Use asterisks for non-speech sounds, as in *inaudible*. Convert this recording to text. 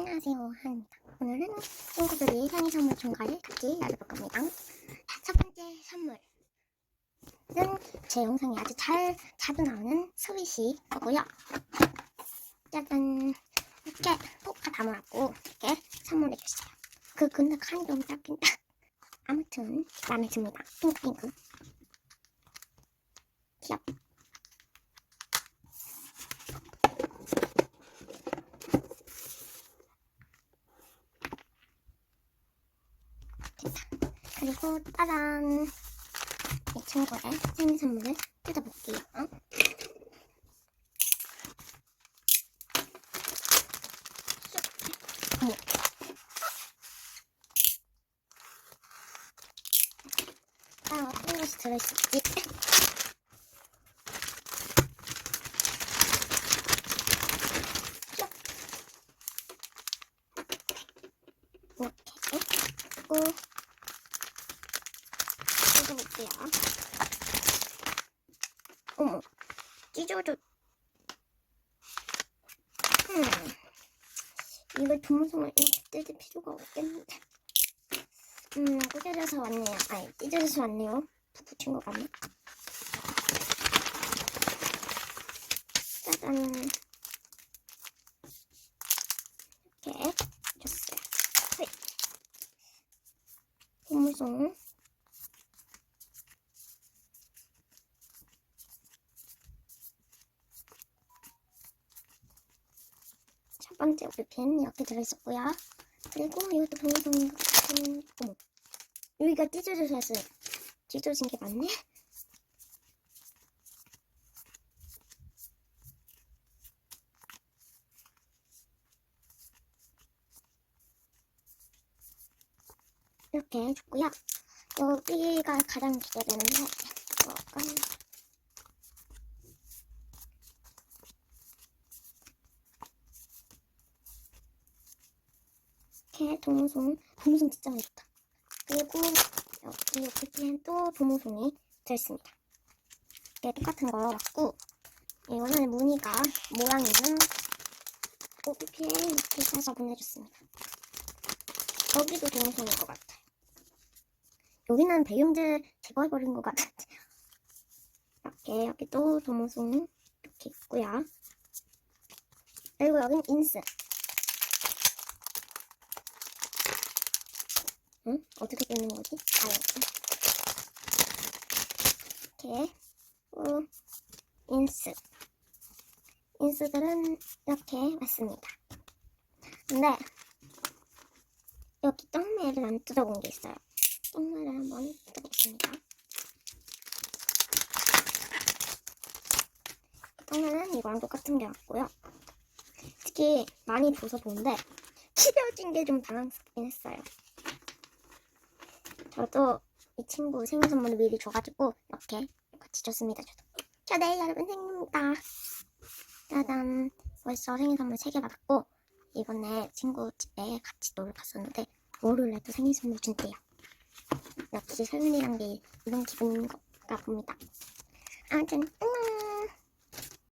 안녕하세요. 하입니다 오늘은 친구들이 생일 선물 총괄을 같이 나눠볼 겁니다. 첫 번째 선물은 제 영상에 아주 잘 자주 나오는 스윗이 거고요. 짜잔 이렇게 포카 담아놨고 이렇게 선물해 줬어요. 그 근데 칸이 너무 작긴다. 아무튼 마음에 듭니다. 핑크핑크. 귀엽 그리고 따란 이 친구의 생일 선물을 뜯어볼게요. 아, 어떤 것이 들어있을지. 슉. 이렇게. 뜯어볼게요. 어머, 찢어져. 음, 이걸 동성을 이렇게 뜯을 필요가 없겠는데. 음, 꾸겨져서 왔네요. 아니, 찢어져서 왔네요. 푹 붙인 것 같네. 짜잔. 이렇게 줬어요. 휘. 고무송. 첫 번째 볼펜 이렇게 들어있었고요. 그리고 이것도 동영상 같은 어머 여기가 찢어져서 찢어진 게 맞네. 이렇게 줬고요. 여기가 가장 기대되는데 뭐가 이렇게 도무송 도무송 진짜 좋다. 그리고 여기 옆에는 또 도무송이 들어있습니다. 이게 똑같은 거 같고 이거는 무늬가 모양 있는 OPP에 이렇게 사서 보내줬습니다. 여기도 도무송인 것 같아요. 여기는 배경들 제거해버린 것 같은데 이렇게 여기 또 도무송 이렇게 있고요. 그리고 여기는 인스 응? 어떻게 되는 거지? 아, 이렇게. 어, 인스. 인스들은 이렇게 왔습니다. 근데, 여기 떡매를 안 뜯어본 게 있어요. 떡매를 한번 뜯어보겠습니다. 떡매는 이거랑 똑같은 게 같고요. 특히 많이 좋은데, 찢어진 *laughs* 게 좀 당황스럽긴 했어요. 저도 이 친구 생일 선물을 미리 줘가지고 이렇게 같이 줬습니다. 저도. 저 내일 여러분 생일입니다. 짜잔. 벌써 생일 선물 3개 받았고 이번에 친구 집에 같이 놀러 갔었는데 월요일에도 생일 선물 준대요. 역시 생일이란 게 이런 기분인가 봅니다. 아무튼 안녕.